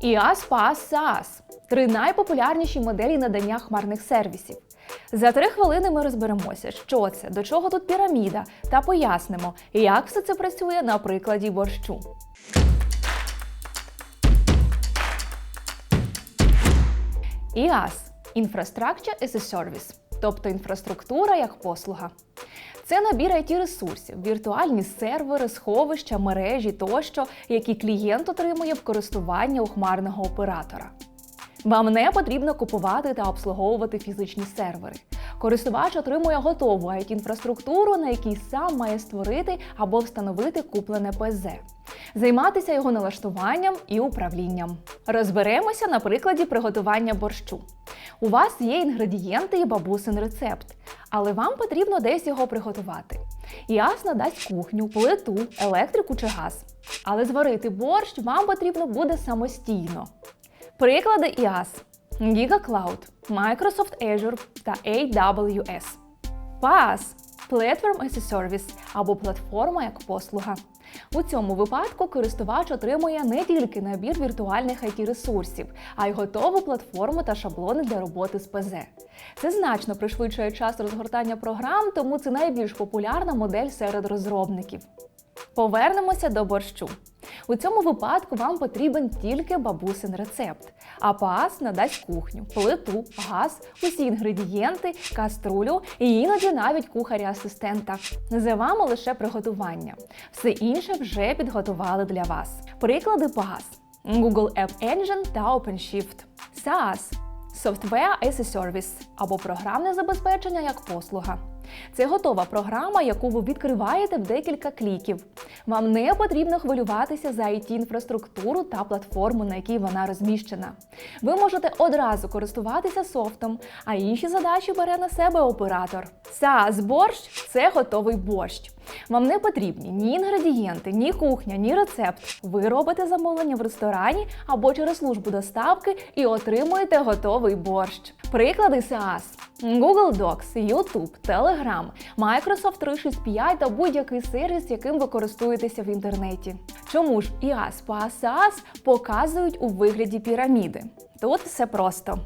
IaaS, PaaS, SaaS – три найпопулярніші моделі надання хмарних сервісів. За три хвилини ми розберемося, що це, до чого тут піраміда, та пояснимо, як все це працює на прикладі борщу. IaaS – Infrastructure as a Service, тобто інфраструктура як послуга. Це набір it ресурсів, віртуальні сервери, сховища, мережі тощо, які клієнт отримує в користування у хмарного оператора. Вам не потрібно купувати та обслуговувати фізичні сервери. Користувач отримує готову it інфраструктуру, на якій сам має створити або встановити куплене ПЗ, займатися його налаштуванням і управлінням. Розберемося на прикладі приготування борщу. У вас є інгредієнти і бабусин рецепт, але вам потрібно десь його приготувати. ІАС надасть кухню, плиту, електрику чи газ. Але зварити борщ вам потрібно буде самостійно. Приклади IaaS – Giga Cloud, Microsoft Azure та AWS. PaaS – Platform as a Service або платформа як послуга. У цьому випадку користувач отримує не тільки набір віртуальних it ресурсів, а й готову платформу та шаблони для роботи з ПЗ. Це значно пришвидшує час розгортання програм, тому це найбільш популярна модель серед розробників. Повернемося до борщу. У цьому випадку вам потрібен тільки бабусин рецепт, а ПАС надасть кухню, плиту, газ, усі інгредієнти, каструлю і іноді навіть кухаря-асистента. За вами лише приготування. Все інше вже підготували для вас. Приклади ПАС Google App Engine та OpenShift. SaaS Software as a Service або програмне забезпечення як послуга. Це готова програма, яку ви відкриваєте в декілька кліків. Вам не потрібно хвилюватися за it інфраструктуру та платформу, на якій вона розміщена. Ви можете одразу користуватися софтом, а інші задачі бере на себе оператор. SaaS борщ це готовий борщ. Вам не потрібні ні інгредієнти, ні кухня, ні рецепт. Ви робите замовлення в ресторані або через службу доставки і отримуєте готовий борщ. Приклади SaaS – Google Docs, YouTube, Telegram, Microsoft 365 та будь-який сервіс, яким ви користуєтеся в інтернеті. Чому ж IaaS, PaaS, SaaS показують у вигляді піраміди? Тут все просто.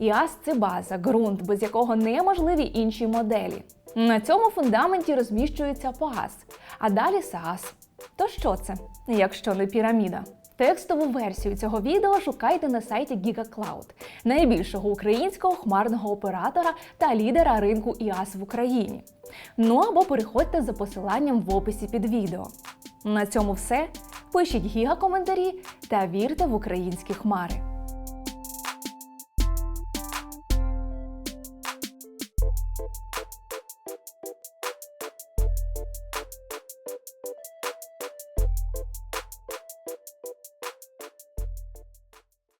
IaaS – це база, ґрунт, без якого неможливі інші моделі. На цьому фундаменті розміщується PaaS, а далі SaaS. То що це, якщо не піраміда? Текстову версію цього відео шукайте на сайті GigaCloud, найбільшого українського хмарного оператора та лідера ринку IaaS в Україні. Ну або переходьте за посиланням в описі під відео. На цьому все. Пишіть гіга коментарі та вірте в українські хмари.